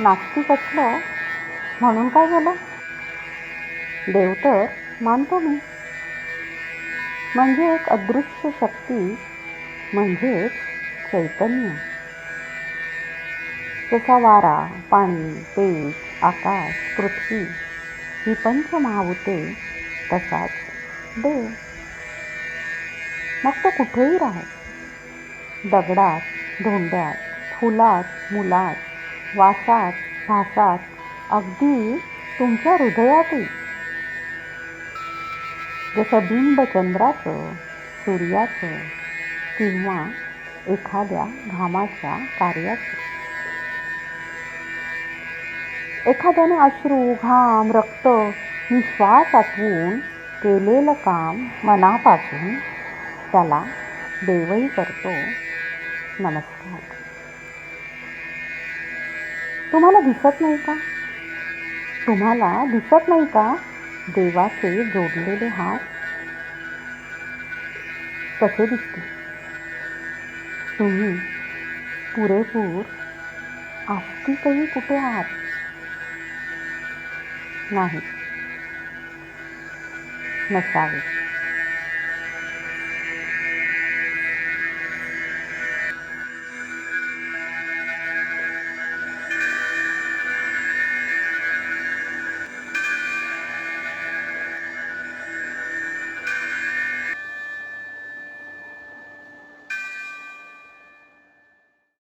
नास्तिक असलं म्हणून काय झालं? देव तर मानतो मी. म्हणजे एक अदृश्य शक्ती म्हणजेच चैतन्य. जसा वारा पाणी तेज आकाश पृथ्वी ही पंचमहाभूते तसाच देव. मग तो कुठेही राहो. दगडात धोंड्यात फुलात मुलात वासात भासात. अगदी तुमच्या हृदयातही जसं बिंब चंद्राचं सूर्याचं किंवा एखाद्या घामाच्या कार्याचं. एखाद्याने अश्रू घाम रक्त निश्वास आठवून केलेलं काम मनापासून त्याला देवही करतो. नमस्कार. तुम्हाला दिसत नाही का? तुम्हाला दिसत नाही का देवाचे जोडलेले हात? कसे दिसते? तुम्ही पुरेपूर आस्तिकही कुठे आहात? नाही. नसावे.